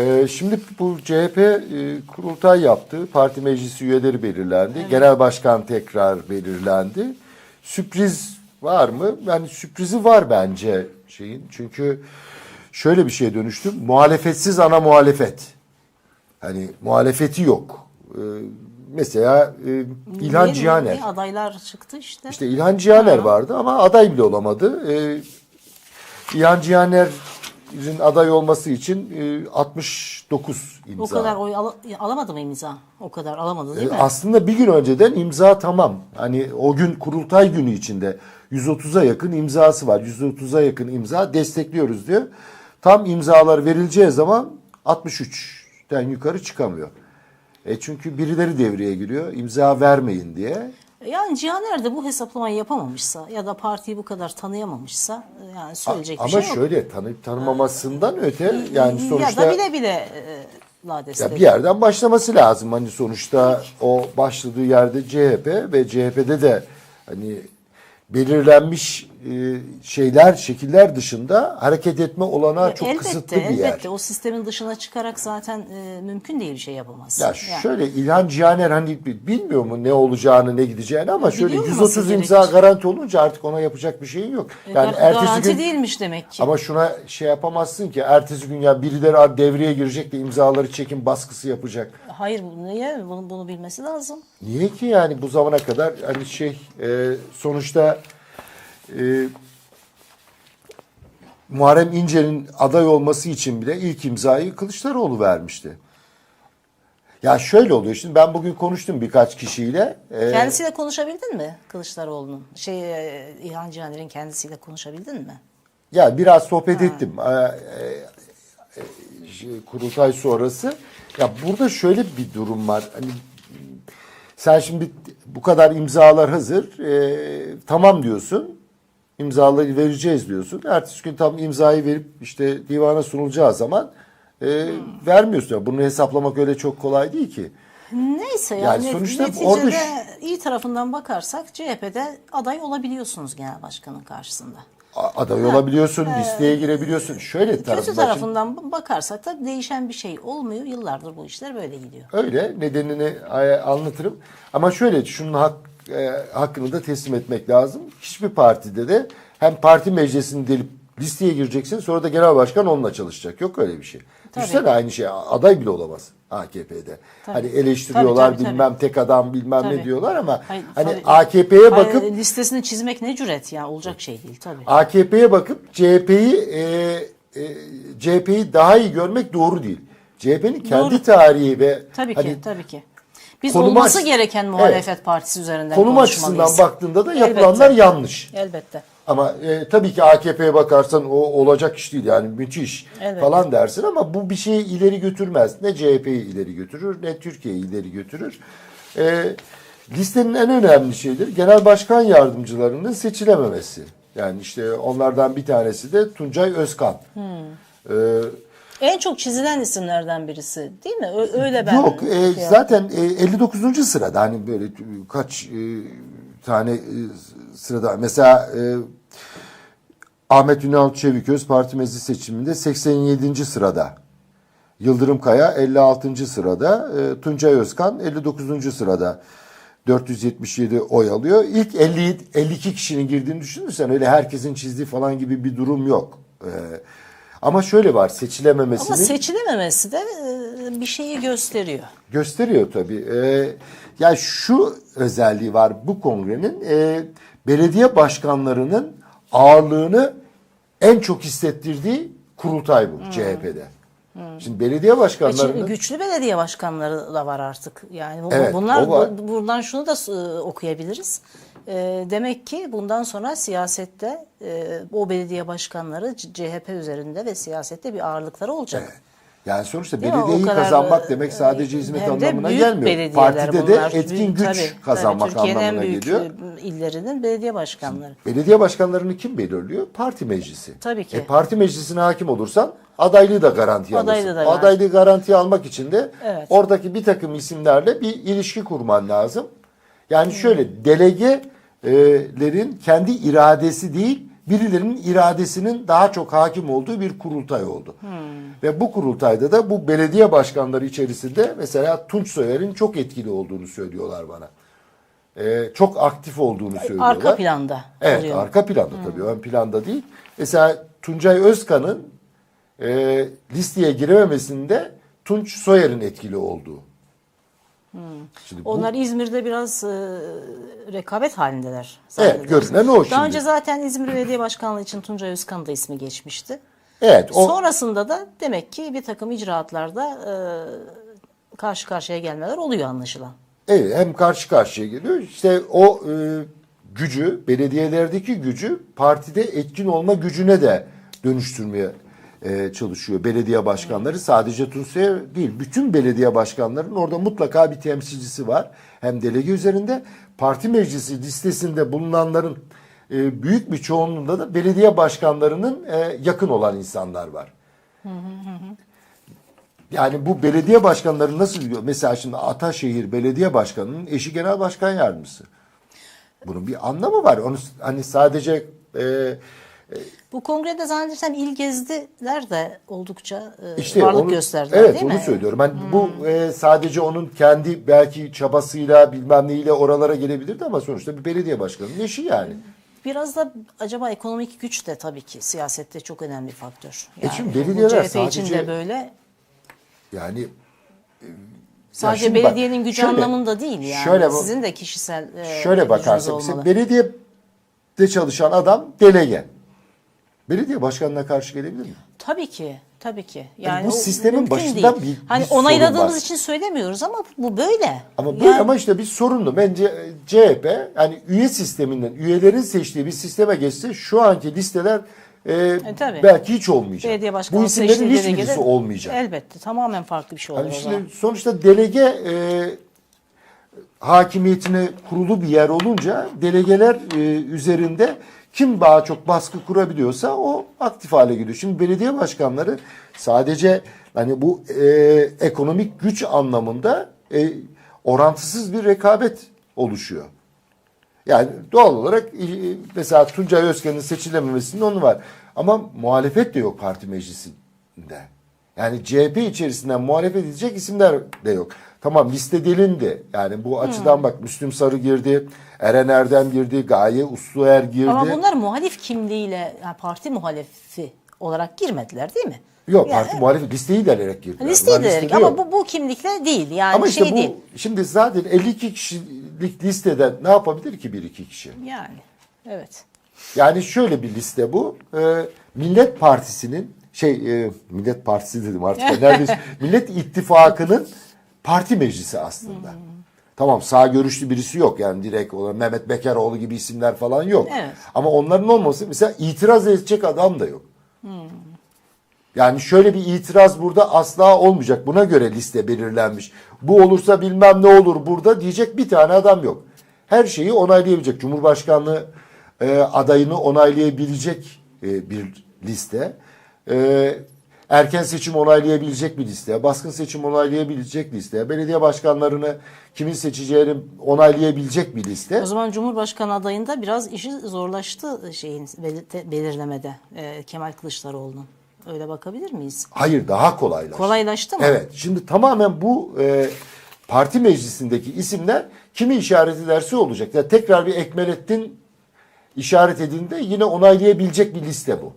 Ee, şimdi bu CHP e, kurultay yaptı. Parti meclisi üyeleri belirlendi. Genel başkan tekrar belirlendi. Sürpriz var mı? Yani sürprizi var bence şeyin. Çünkü şöyle bir şeye dönüştü. Muhalefetsiz ana muhalefet. Hani muhalefeti yok. Ee, mesela e, İlhan Niye- Cihaner. niye adaylar çıktı işte. İşte İlhan Cihaner Ha. vardı ama aday bile olamadı. Ee, İlhan Cihaner'in aday olması için e, 69 imza. o kadar oy al- alamadı mı imza? O kadar alamadı değil Ee, mi? Aslında bir gün önceden imza tamam. Hani o gün kurultay günü içinde 130'a yakın imzası var. 130'a yakın imza destekliyoruz diyor. Tam imzalar verileceği zaman 63'ten yukarı çıkamıyor. E çünkü birileri devreye giriyor. imza vermeyin diye. Yani Cihaner de bu hesaplamayı yapamamışsa ya da partiyi bu kadar tanıyamamışsa yani söyleyecek Ama bir şey yok. şöyle tanıyıp tanımamasından öte yani sonuçta Ya da bile bile e, ya bir yerden başlaması lazım. Hani sonuçta o başladığı yerde CHP ve CHP'de de hani belirlenmiş e, şeyler, şekiller dışında hareket etme olanağı çok elbette, kısıtlı bir yer. elbette o sistemin dışına çıkarak zaten e, mümkün değil bir şey yapamaz. Ya Yani. şöyle İlhan Cihaner hani bilmiyor mu ne olacağını ne gideceğini ama şöyle Biliyor 130 olması imza gerekir. garanti olunca artık ona yapacak bir şeyin yok. E, Yani ertesi garanti gün değilmiş demek ki. Ama şuna şey yapamazsın ki ertesi gün ya birileri devreye girecek de imzaları çekin baskısı yapacak. Hayır niye bunu, bunu bilmesi lazım. Niye ki yani bu zamana kadar hani şey e, sonuçta e, Muharrem İnce'nin aday olması için bile ilk imzayı Kılıçdaroğlu vermişti. Ya şöyle oluyor şimdi ben bugün konuştum birkaç kişiyle. E, Kendisiyle konuşabildin mi Kılıçdaroğlu'nun? Şey e, İlhan Cihaner'in kendisiyle konuşabildin mi? Ya biraz sohbet ettim e, e, kurultay sonrası. Ya burada şöyle bir durum var. Hani sen şimdi bu kadar imzalar hazır. e, tamam diyorsun. İmzaları vereceğiz diyorsun. Ertesi gün tam imzayı verip işte divana sunulacağı zaman e, vermiyorsun. Bunu hesaplamak öyle çok kolay değil ki. Neyse Yani yani, sonuçta neticede orada iyi tarafından bakarsak CHP'de aday olabiliyorsunuz genel başkanın karşısında. Aday olabiliyorsun, listeye girebiliyorsun. Şöyle Kötü tarafından. şimdi- tarafından bakarsak da değişen bir şey olmuyor. Yıllardır bu işler böyle gidiyor. Öyle nedenini e, anlatırım. Ama şöyle şunun hak, e, hakkını da teslim etmek lazım. Hiçbir partide de hem parti meclisini delip listeye gireceksin sonra da genel başkan onunla çalışacak. Yok öyle bir şey. Tabii. Düşünsene aynı şey aday bile olamaz AKP'de. Tabii. Hani eleştiriyorlar Tabii, tabii, bilmem tek adam bilmem ne Tabii. diyorlar ama Hayır, hani tabii. AKP'ye Hayır, bakıp listesini çizmek ne cüret ya olacak şey değil tabii. AKP'ye bakıp CHP'yi e, e, CHP'yi daha iyi görmek doğru değil. CHP'nin kendi Doğru. tarihi ve Tabii ki hani tabii ki. Biz konuma olması gereken muhalefet partisi üzerinden konum açısından baktığında da Elbette. yapılanlar yanlış. Elbette. Ama e, tabii ki AKP'ye bakarsan o olacak iş değil yani müthiş Elbette. falan dersin ama bu bir şeyi ileri götürmez. Ne CHP'yi ileri götürür ne Türkiye'yi ileri götürür. E, listenin en önemli şeyleri genel başkan yardımcılarının seçilememesi. Yani işte onlardan bir tanesi de Tuncay Özkan. E, En çok çizilen isimlerden birisi değil mi? Ö- Öyle ben. Yok e, şey zaten e, 59. sırada hani böyle kaç e, tane e, sırada mesela e, Ahmet Ünal Çeviköz parti meclis seçiminde 87. sırada. Yıldırım Kaya 56. sırada. E, Tuncay Özkan 59. sırada. 477 oy alıyor. İlk 50 52 kişinin girdiğini düşünürsen öyle herkesin çizdiği falan gibi bir durum yok. E, ama şöyle var seçilememesinin Ama seçilememesi de e, bir şeyi gösteriyor. Gösteriyor tabii. Ee, yani şu özelliği var bu kongrenin e, belediye başkanlarının ağırlığını en çok hissettirdiği kurultay bu CHP'de. Şimdi belediye Çünkü başkanlarının güçlü belediye başkanları da var artık. Yani bu- Evet, bunlar bu- buradan şunu da e, okuyabiliriz. E, demek ki bundan sonra siyasette e, o belediye başkanları CHP üzerinde ve siyasette bir ağırlıkları olacak. yani sonuçta Değil belediyeyi kadar, kazanmak e, demek sadece hizmet Hem de anlamına gelmiyor. Partide bunlar. de etkin Büyük- güç tabii, kazanmak tabii, anlamına büyük geliyor. e, illerinin belediye başkanları. Belediye başkanlarını kim belirliyor? Parti meclisi. Tabii ki. E, parti meclisine hakim olursan adaylığı da Adaylığı alırsın. da garanti. Adaylığı garantiye almak için de Evet. oradaki bir takım isimlerle bir ilişki kurman lazım. Yani şöyle delegelerin kendi iradesi değil birilerinin iradesinin daha çok hakim olduğu bir kurultay oldu. Ve bu kurultayda da bu belediye başkanları içerisinde mesela Tunç Soyer'in çok etkili olduğunu söylüyorlar bana. Ee, çok aktif olduğunu söylüyorlar. Arka planda Evet oluyor. arka planda tabii ön planda değil. Mesela Tuncay Özkan'ın e, listeye girememesinde Tunç Soyer'in etkili olduğu. Şimdi bu- Onlar İzmir'de biraz e, rekabet halindeler. Evet, görünen o şimdi. Daha önce zaten İzmir Belediye Başkanlığı için Tuncay Özkan'ın da ismi geçmişti. evet o Sonrasında da demek ki bir takım icraatlarda e, karşı karşıya gelmeler oluyor anlaşılan. Evet, hem karşı karşıya geliyor. İşte o e, gücü, belediyelerdeki gücü partide etkin olma gücüne de dönüştürmeye e, çalışıyor belediye başkanları. Sadece Tunç'a değil, bütün belediye başkanlarının orada mutlaka bir temsilcisi var. Hem delege üzerinde parti meclisi listesinde bulunanların e, büyük bir çoğunluğunda da belediye başkanlarının e, yakın olan insanlar var. Yani bu belediye başkanları nasıl gidiyor? Mesela şimdi Ataşehir Belediye Başkanı'nın eşi genel başkan yardımcısı. Bunun bir anlamı var. Onu hani sadece e, Bu kongrede zannedersem il gezdiler de oldukça e, işte varlık onu, gösterdiler evet, değil onu mi? Hmm. söylüyorum. Ben bu e, sadece onun kendi belki çabasıyla bilmem neyle oralara gelebilirdi ama sonuçta bir belediye başkanının eşi yani. Biraz da acaba ekonomik güç de tabii ki siyasette çok önemli faktör. Yani E şimdi belediyeler CHP için sadece- de böyle Yani e, sadece bak, belediyenin gücü şöyle- anlamında değil yani. şöyle Sizin de kişisel e, Şöyle bakarsak olmalı. mesela belediyede çalışan adam delege. Belediye başkanına karşı gelebilir mi? Tabii ki. Tabii ki. Yani bu o sistemin mümkün başından değil. bir- hani bir sorun onayladığımız var. için söylemiyoruz ama bu böyle. Ama böyle Yani- ama işte bir sorunlu. Bence e, CHP yani üye sisteminden üyelerin seçtiği bir sisteme geçse şu anki listeler e, tabii. belki hiç olmayacak. Bu isimlerin hiçbirisi olmayacak. Elbette. Tamamen farklı bir şey olur Yani şimdi sonuçta delege e, hakimiyetine kurulu bir yer olunca delegeler e, üzerinde kim daha çok baskı kurabiliyorsa o aktif hale geliyor. Şimdi belediye başkanları sadece hani bu e, ekonomik güç anlamında e, orantısız bir rekabet oluşuyor. Yani doğal olarak e, mesela Tuncay Özkan'ın seçilememesinin onu var. Ama muhalefet de yok parti meclisinde. Yani CHP içerisinden muhalefet edecek isimler de yok. Tamam liste delindi. Yani bu açıdan bak Müslüm Sarı girdi, Eren Erdem girdi, Gaye Usluer girdi. Ama bunlar muhalif kimliğiyle yani parti muhalifi olarak girmediler değil mi? Yok Yani- parti muhalefet listeyi delerek girdiler. Listeyi listede ama yok. bu, bu kimlikle değil yani Ama şey işte bu değil. şimdi zaten 52 kişilik listeden ne yapabilir ki bir iki kişi? Yani evet. Yani şöyle bir liste bu. Ee, Millet Partisi'nin şey e, Millet Partisi dedim artık. Neredeyse Millet İttifakı'nın parti meclisi aslında. Tamam sağ görüşlü birisi yok yani direkt olarak Mehmet Bekaroğlu gibi isimler falan yok. Evet. Ama onların olması mesela itiraz edecek adam da yok. Yani şöyle bir itiraz burada asla olmayacak. Buna göre liste belirlenmiş. Bu olursa bilmem ne olur burada diyecek bir tane adam yok. Her şeyi onaylayabilecek. Cumhurbaşkanlığı e, adayını onaylayabilecek e, bir liste. E, erken seçim onaylayabilecek bir liste. Baskın seçim onaylayabilecek liste. Belediye başkanlarını kimin seçeceğini onaylayabilecek bir liste. O zaman Cumhurbaşkanı adayında biraz işi zorlaştı şeyin belir- belirlemede e, Kemal Kılıçdaroğlu'nun. Öyle bakabilir miyiz? Hayır daha kolaylaştı. Kolaylaştı mı? Evet. Şimdi tamamen bu e, parti meclisindeki isimler kimi işaret ederse olacak. Yani tekrar bir Ekmelettin işaret edildiğinde yine onaylayabilecek bir liste bu.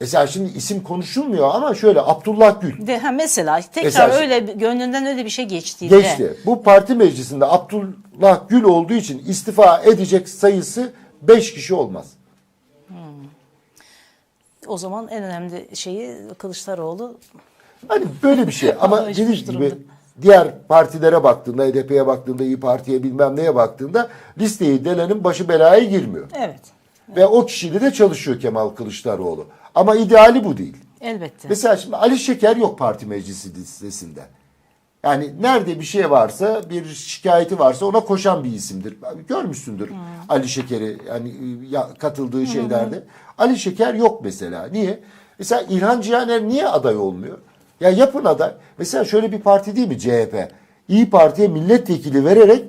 Mesela şimdi isim konuşulmuyor ama şöyle Abdullah Gül De, ha, mesela tekrar Mesela- öyle gönlünden öyle bir şey geçtiğinde geçti. Bu parti meclisinde Abdullah Gül olduğu için istifa edecek sayısı 5 kişi olmaz. o zaman en önemli şeyi Kılıçdaroğlu Hani böyle bir şey ama dediğim gibi durumda. diğer partilere baktığında, HDP'ye baktığında, İyi Parti'ye bilmem neye baktığında listeyi delenin başı belaya girmiyor. evet Ve o kişiyle de çalışıyor Kemal Kılıçdaroğlu. Ama ideali bu değil. elbette. Mesela şimdi Ali Şeker yok parti meclisi listesinde. Yani nerede bir şey varsa, bir şikayeti varsa ona koşan bir isimdir. Görmüşsündür Ali Şeker'i yani ya, katıldığı şeylerde. Ali Şeker yok mesela. Niye? Mesela İlhan Cihaner niye aday olmuyor? Ya yapın aday. Mesela şöyle bir parti değil mi CHP? İyi Parti'ye milletvekili vererek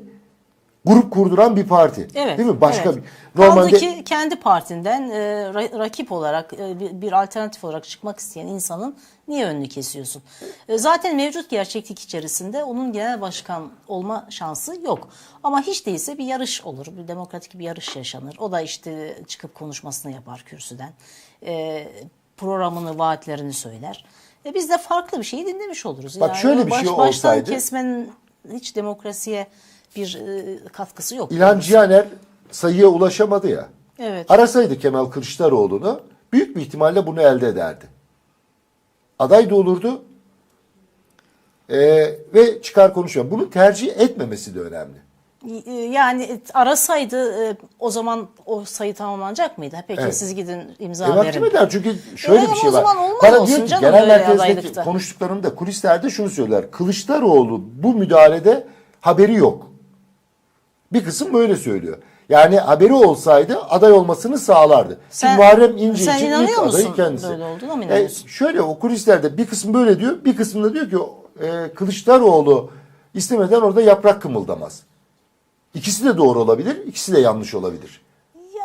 grup kurduran bir parti. Evet. Değil mi? Başka evet. bir normalde Kaldı ki kendi partinden e, ra- rakip olarak e, bir- bir alternatif olarak çıkmak isteyen insanın niye önünü kesiyorsun? E, zaten mevcut gerçeklik içerisinde onun genel başkan olma şansı yok. Ama hiç değilse bir yarış olur. Bir demokratik bir yarış yaşanır. O da işte çıkıp konuşmasını yapar kürsüden. E, programını, vaatlerini söyler. E, biz de farklı bir şeyi dinlemiş oluruz. Bak şöyle bir şey baştan olsaydı- kesmenin hiç demokrasiye bir e, katkısı yok. İlhan Cihaner sayıya ulaşamadı ya. Evet. Arasaydı Kemal Kılıçdaroğlu'nu büyük bir ihtimalle bunu elde ederdi. Aday da olurdu. Ee, ve çıkar konuşuyor. Bunu tercih etmemesi de önemli. E, Yani arasaydı e, o zaman o sayı tamamlanacak mıydı? Peki Evet. siz gidin imza E verin. mahkum eder çünkü şöyle E, bir şey var. zaman olmaz Bana olsun diyor ki canım genel böyle merkezdeki adaylıkta. konuştuklarımda kulislerde şunu söyler. Kılıçdaroğlu bu müdahalede haberi yok. Bir kısım böyle söylüyor. Yani haberi olsaydı aday olmasını sağlardı. Sen- Muharrem İnce sen için ilk adayı musun kendisi. böyle olduğuna mı E, inanıyorsun? şöyle o kulislerde bir kısım böyle diyor, bir kısım da diyor ki e, Kılıçdaroğlu istemeden orada yaprak kımıldamaz. İkisi de doğru olabilir, ikisi de yanlış olabilir.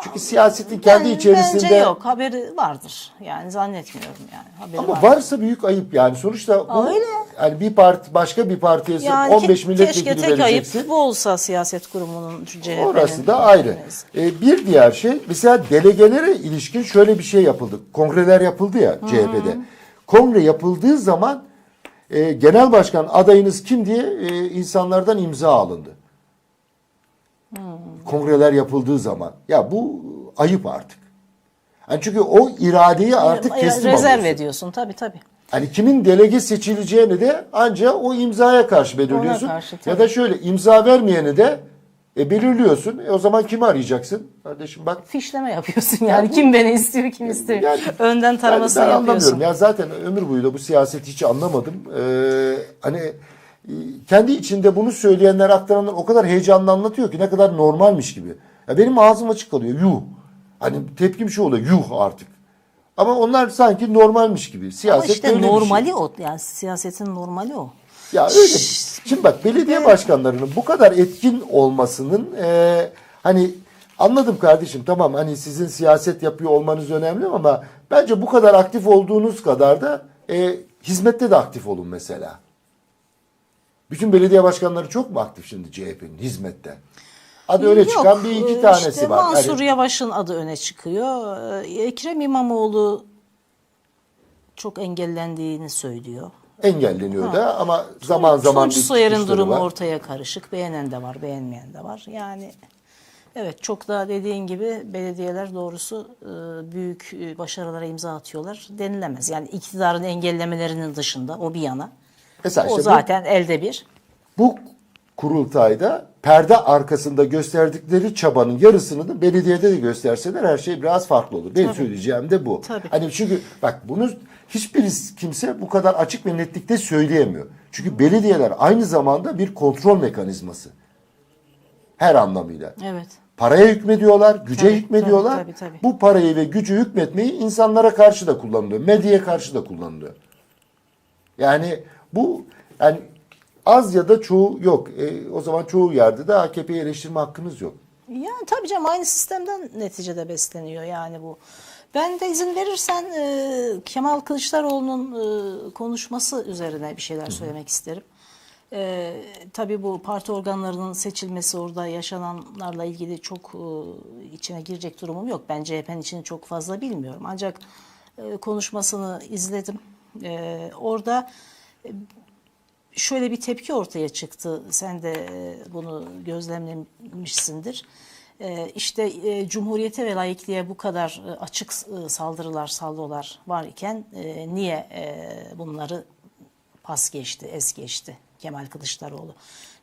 Çünkü siyasetin kendi Ben- içerisinde Bence yok. Haberi vardır. Yani zannetmiyorum yani. Haberi ama var. varsa büyük ayıp yani. Sonuçta bu Öyle. yani bir parti başka bir partiye Yani 15 ke- milletvekili keşke tek vereceksin. ayıp bu olsa siyaset kurumunun CHP'nin. Orası da ayrı. Ee, bir diğer şey mesela delegelere ilişkin şöyle bir şey yapıldı. Kongreler yapıldı ya CHP'de. Kongre yapıldığı zaman e, genel başkan adayınız kim diye e, insanlardan imza alındı. Kongreler yapıldığı zaman. Ya bu ayıp artık. Yani çünkü o iradeyi artık E, teslim Rezerv alıyorsun. ediyorsun tabii tabii. Hani kimin delege seçileceğini de ancak o imzaya karşı belirliyorsun. Ona karşı, ya da şöyle imza vermeyeni de e, belirliyorsun. E, o zaman kimi arayacaksın? Kardeşim bak Fişleme yapıyorsun yani. kim beni istiyor kim istemiyor. Yani- Önden taramasını ben yapıyorsun. anlamıyorum. Ya zaten ömür boyu da bu siyaseti hiç anlamadım. Ee, hani kendi içinde bunu söyleyenler aktaranlar o kadar heyecanlı anlatıyor ki ne kadar normalmiş gibi. Ya benim ağzım açık kalıyor. Yuh. Hani tepkim şu oluyor. Yuh artık. Ama onlar sanki normalmiş gibi. Ama Siyaset işte böyle bir şey. normali o. Yani siyasetin normali o. Ya öyle. Şimdi bak belediye başkanlarının bu kadar etkin olmasının e, hani anladım kardeşim tamam hani sizin siyaset yapıyor olmanız önemli ama bence bu kadar aktif olduğunuz kadar da e, hizmette de aktif olun mesela. Bütün belediye başkanları çok mu aktif şimdi CHP'nin hizmette? Adı öyle Yok, çıkan bir iki e, tanesi işte var. Mansur Hani- Yavaş'ın adı öne çıkıyor. Ee, Ekrem İmamoğlu çok engellendiğini söylüyor. engelleniyor da ama zaman zaman Tunç bir Soyer'in durumu var. ortaya karışık. Beğenen de var, beğenmeyen de var. Yani evet çok da dediğin gibi belediyeler doğrusu e, büyük e, başarılara imza atıyorlar denilemez. Yani iktidarın engellemelerinin dışında o bir yana. Mesela o işte bu- zaten elde bir. bu kurultayda perde arkasında gösterdikleri çabanın yarısını da belediyede de gösterseler her şey biraz farklı olur. Benim Tabii. söyleyeceğim de bu. Tabii. Hani çünkü bak bunu hiçbir kimse bu kadar açık ve netlikte söyleyemiyor. Çünkü belediyeler aynı zamanda bir kontrol mekanizması. Her anlamıyla. Evet. Paraya hükmediyorlar, güce Tabii, hükmediyorlar. tabii, tabii, tabii. Bu parayı ve gücü hükmetmeyi insanlara karşı da kullanılıyor. Medyaya karşı da kullanılıyor. Yani bu yani az ya da çoğu yok. E, o zaman çoğu yerde de AKP'yi eleştirme hakkınız yok. Yani tabii canım aynı sistemden neticede besleniyor yani bu. Ben de izin verirsen e, Kemal Kılıçdaroğlu'nun e, konuşması üzerine bir şeyler söylemek isterim. E, tabii bu parti organlarının seçilmesi orada yaşananlarla ilgili çok e, içine girecek durumum yok. Ben CHP'nin içini çok fazla bilmiyorum. Ancak e, konuşmasını izledim. E, orada şöyle bir tepki ortaya çıktı. Sen de e, bunu gözlemlemişsindir. E, İşte e, Cumhuriyete ve laikliğe bu kadar açık saldırılar, sallolar var iken niye bunları pas geçti, es geçti Kemal Kılıçdaroğlu?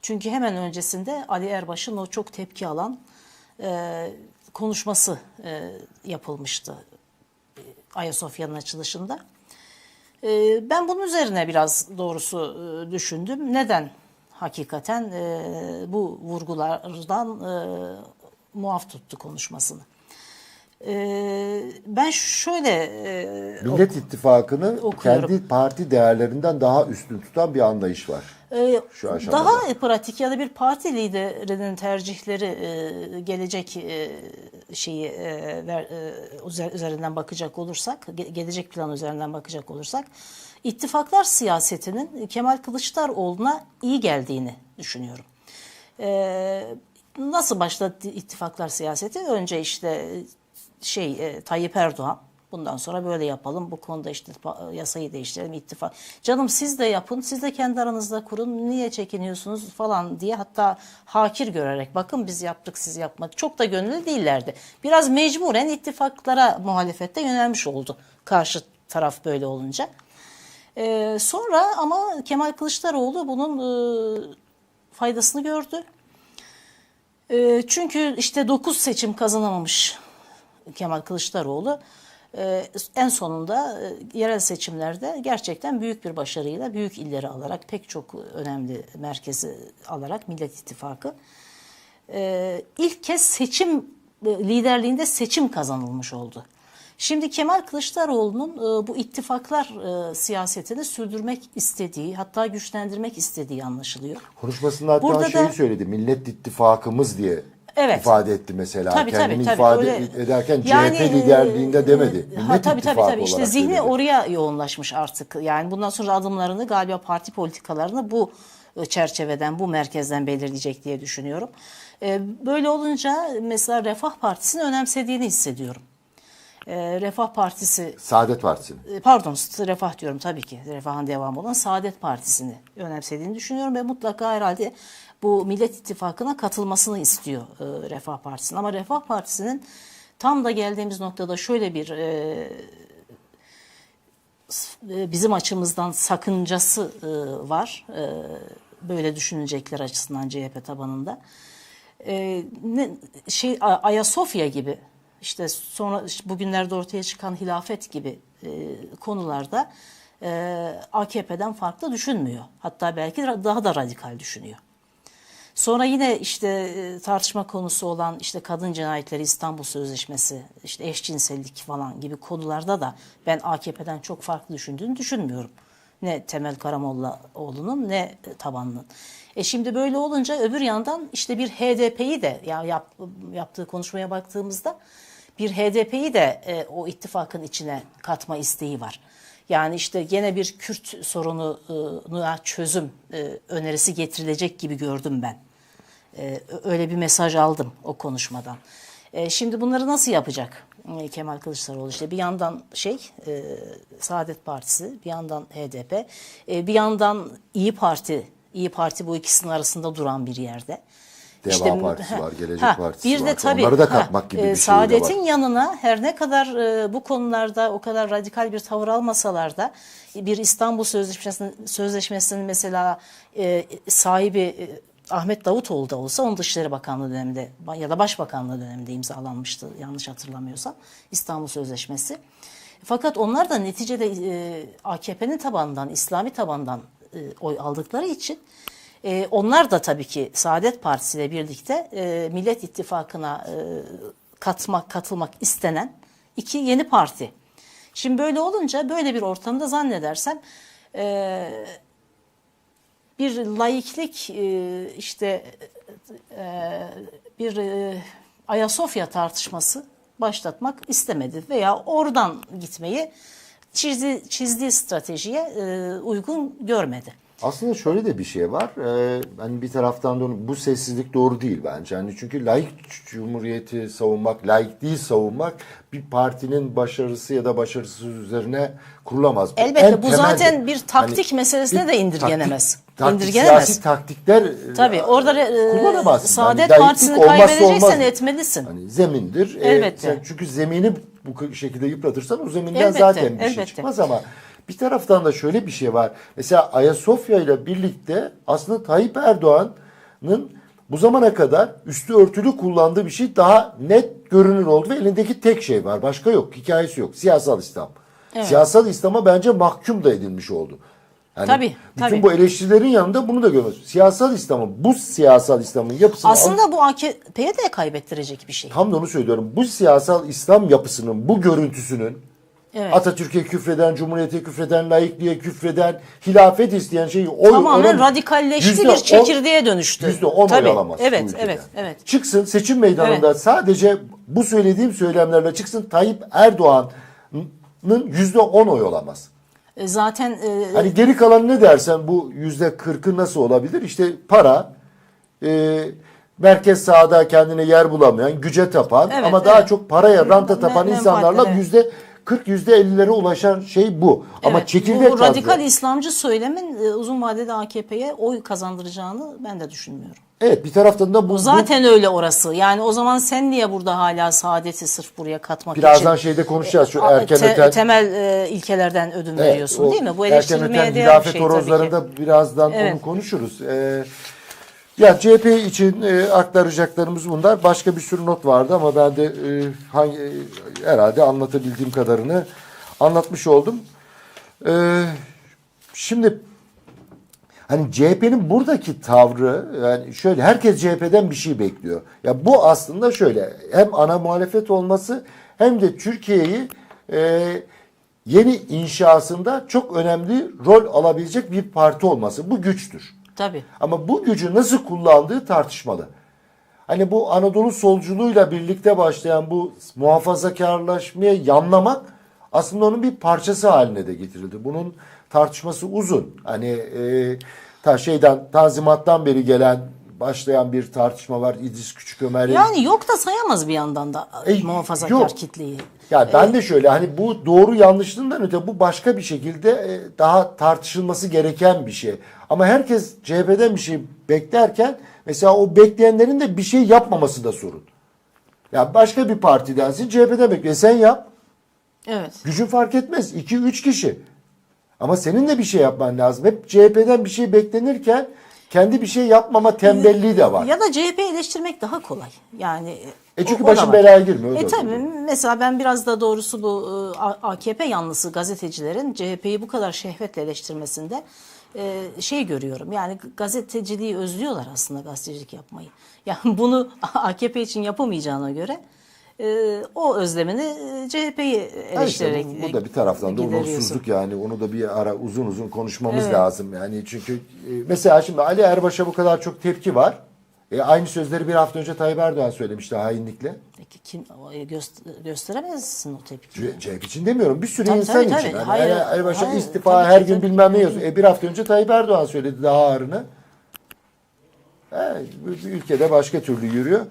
Çünkü hemen öncesinde Ali Erbaş'ın o çok tepki alan konuşması yapılmıştı Ayasofya'nın açılışında. Ee, Ben bunun üzerine biraz doğrusu e, düşündüm. Neden hakikaten e, bu vurgulardan e, muaf tuttu konuşmasını? Ee, ben şöyle e, Millet İttifakı'nı okuyorum. kendi parti değerlerinden daha üstün tutan bir anlayış var. Ee, Şu aşamada. daha pratik ya da bir parti liderinin tercihleri e, gelecek e, şeyi e, üzerinden bakacak olursak, ge- gelecek plan üzerinden bakacak olursak, ittifaklar siyasetinin Kemal Kılıçdaroğlu'na iyi geldiğini düşünüyorum. Ee, nasıl başladı ittifaklar siyaseti? Önce işte şey e, Tayyip Erdoğan bundan sonra böyle yapalım bu konuda işte pa- yasayı değiştirelim ittifak. Canım siz de yapın siz de kendi aranızda kurun niye çekiniyorsunuz falan diye hatta hakir görerek bakın biz yaptık siz yapmadık. Çok da gönüllü değillerdi. Biraz mecburen ittifaklara muhalefette yönelmiş oldu karşı taraf böyle olunca. Ee, sonra ama Kemal Kılıçdaroğlu bunun e, faydasını gördü. E, çünkü işte 9 seçim kazanamamış Kemal Kılıçdaroğlu. E, en sonunda e, yerel seçimlerde gerçekten büyük bir başarıyla büyük illeri alarak pek çok önemli merkezi alarak Millet İttifakı e, ilk kez seçim liderliğinde seçim kazanılmış oldu. Şimdi Kemal Kılıçdaroğlu'nun bu ittifaklar siyasetini sürdürmek istediği, hatta güçlendirmek istediği anlaşılıyor. Konuşmasında hatta Burada şeyi da- söyledi. Millet İttifakımız diye Evet. ifade etti mesela. Tabii, tabii, Kendini tabii. ifade Öyle- ederken Yani, CHP liderliğinde e, demedi. Millet ha, tabii, tabii, İttifakı tabii. İşte zihni söyledi. oraya yoğunlaşmış artık. Yani bundan sonra adımlarını galiba parti politikalarını bu e, çerçeveden, bu merkezden belirleyecek diye düşünüyorum. E, Böyle olunca mesela Refah Partisi'ni önemsediğini hissediyorum. Refah Partisi Saadet Partisi'nin. e, pardon Refah diyorum tabii ki Refah'ın devamı olan Saadet Partisi'ni önemsediğini düşünüyorum ve mutlaka herhalde bu Millet İttifakı'na katılmasını istiyor e, Refah Partisi'nin. Ama Refah Partisi'nin tam da geldiğimiz noktada şöyle bir e, e, bizim açımızdan sakıncası e, var. E, böyle düşünecekler açısından CHP tabanında. E, ne, şey Ayasofya gibi işte sonra bugünlerde ortaya çıkan hilafet gibi e, konularda e, AKP'den farklı düşünmüyor. Hatta belki daha da radikal düşünüyor. Sonra yine işte e, tartışma konusu olan işte kadın cinayetleri İstanbul Sözleşmesi, işte eşcinsellik falan gibi konularda da ben AKP'den çok farklı düşündüğünü düşünmüyorum. Ne Temel Karamollaoğlu'nun ne tabanının. E şimdi böyle olunca öbür yandan işte bir HDP'yi de ya yap, yaptığı konuşmaya baktığımızda bir HDP'yi de e, o ittifakın içine katma isteği var. Yani işte gene bir Kürt sorununa çözüm e, önerisi getirilecek gibi gördüm ben. E, öyle bir mesaj aldım o konuşmadan. E, şimdi bunları nasıl yapacak e, Kemal Kılıçdaroğlu? İşte bir yandan şey e, Saadet Partisi, bir yandan HDP, e, bir yandan İyi Parti. İyi Parti bu ikisinin arasında duran bir yerde. Deva Partisi var, Gelecek Partisi bir var. de tabii, Onları da ha, katmak gibi e, bir şey de Saadet'in var. yanına her ne kadar e, bu konularda o kadar radikal bir tavır almasalar da bir İstanbul Sözleşmesi'nin, sözleşmesinin mesela e, sahibi e, Ahmet Davutoğlu da olsa onun Dışişleri Bakanlığı döneminde ya da Başbakanlığı döneminde imzalanmıştı yanlış hatırlamıyorsam İstanbul Sözleşmesi. Fakat onlar da neticede e, AKP'nin tabanından, İslami tabandan e, oy aldıkları için e, onlar da tabii ki Saadet Partisi ile birlikte e, Millet İttifakı'na e, katmak, katılmak istenen iki yeni parti. Şimdi böyle olunca böyle bir ortamda zannedersem e, bir laiklik e, işte e, bir e, Ayasofya tartışması başlatmak istemedi veya oradan gitmeyi çizdi, çizdiği stratejiye uygun görmedi. Aslında şöyle de bir şey var. Ee, hani bir taraftan da bu sessizlik doğru değil bence. Hani çünkü laik cumhuriyeti savunmak, laikliği savunmak bir partinin başarısı ya da başarısız üzerine kurulamaz. Elbette, en bu temel- zaten bir taktik meselesine bir de indirgenemez. Taktik, taktik, İndirgenemez. Siyasi taktikler e, Tabii orada e. Saadet Hani laiklik Partisi'ni olmazsa kaybedeceksen etmelisin. Hani zemindir. Ee, Elbette. sen çünkü zemini bu şekilde yıpratırsan o zeminden Elbette, zaten bir şey elbette. çıkmaz ama bir taraftan da şöyle bir şey var. Mesela Ayasofya ile birlikte aslında Tayyip Erdoğan'ın bu zamana kadar üstü örtülü kullandığı bir şey daha net görünür oldu ve elindeki tek şey var. Başka yok. Hikayesi yok. Siyasal İslam. Siyasal İslam'a bence mahkum da edilmiş oldu. Yani Tabii, bütün tabii. bu eleştirilerin yanında bunu da görüyoruz. Siyasal İslam'ın, bu siyasal İslam'ın yapısını Aslında bu AKP'ye de kaybettirecek bir şey. Tam da onu söylüyorum. Bu siyasal İslam yapısının, bu görüntüsünün Evet. Atatürk'e küfreden, Cumhuriyet'e küfreden, laikliğe küfreden, hilafet isteyen şeyi oy Tamamen oranı radikalleşti yüzde bir çekirdeğe dönüştü. Yüzde on Tabii, oy alamaz. Evet, evet, evet. Çıksın seçim meydanında sadece bu söylediğim söylemlerle çıksın Tayyip Erdoğan'ın yüzde on oy olamaz. E, Zaten e, Hani geri kalan ne dersen bu yüzde kırkı nasıl olabilir? İşte para, e, merkez sağda kendine yer bulamayan, güce tapan Evet, ama daha evet. çok paraya, ranta tapan menfaatler, insanlarla evet. Yüzde 40 yüzde 50'lere ulaşan şey bu. Ama evet, çekirdek bu radikal kadro. İslamcı söylemin e, uzun vadede AKP'ye oy kazandıracağını ben de düşünmüyorum. Evet bir taraftan da bu, bu Zaten öyle orası. Yani o zaman sen niye burada hala saadeti sırf buraya katmak birazdan için şeyde konuşacağız şu a- erken te- öten. temel e, ilkelerden ödün Evet, veriyorsun o değil mi? Bu eleştirilmeye değer bir şey tabii ki. horozlarında birazdan Evet. onu konuşuruz. Ee, ya CHP için e, aktaracaklarımız bunlar. Başka bir sürü not vardı ama ben de e, hangi e, herhalde anlatabildiğim kadarını anlatmış oldum. Ee, şimdi hani CHP'nin buradaki tavrı yani şöyle herkes CHP'den bir şey bekliyor. Ya bu aslında şöyle hem ana muhalefet olması hem de Türkiye'yi e, yeni inşasında çok önemli rol alabilecek bir parti olması. Bu güçtür. Tabii. Ama bu gücü nasıl kullandığı tartışmalı. Hani bu Anadolu solculuğuyla birlikte başlayan bu muhafazakarlaşmaya yanlamak aslında onun bir parçası haline de getirildi. Bunun tartışması uzun. Hani e, ta şeyden Tanzimat'tan beri gelen başlayan bir tartışma var. İdris Küçükömer'in Yani yok da sayamaz bir yandan da E, muhafazakar yok. kitleyi. Ya ben de şöyle hani bu doğru yanlışlığından öte bu başka bir şekilde e, daha tartışılması gereken bir şey. Ama herkes CHP'den bir şey beklerken mesela o bekleyenlerin de bir şey yapmaması da sorun. Ya başka bir partidensin CHP'den bekliyor. E sen yap. Evet. Gücün fark etmez. 2-3 kişi. Ama senin de bir şey yapman lazım. Hep CHP'den bir şey beklenirken kendi bir şey yapmama tembelliği de var. Ya da CHP eleştirmek daha kolay. Yani E çünkü o- başın belaya girmiyor, E tabii doğru. mesela ben biraz da doğrusu bu e, AKP yanlısı gazetecilerin CHP'yi bu kadar şehvetle eleştirmesinde e, şey görüyorum. Yani gazeteciliği özlüyorlar aslında gazetecilik yapmayı. Yani bunu AKP için yapamayacağına göre e, o özlemini e, CHP'yi Ha işte eleştirerek bu, bu da bir taraftan da onursuzluk yani onu da bir ara uzun uzun konuşmamız Evet. lazım yani çünkü e, mesela şimdi Ali Erbaş'a bu kadar çok tepki var. E, aynı sözleri bir hafta önce Tayyip Erdoğan söylemişti hainlikle. Peki kim e, göster- gösteremezsin o tepkiyi. CHP için demiyorum bir sürü Tabii, insan tabii, için. tabii. Hani Hayır, Erbaş'a hayır, istifa tabii her gün tabii. bilmem ne yazıyor. E, bir hafta önce Tayyip Erdoğan söyledi daha ağırını. E, ülkede başka türlü yürüyor.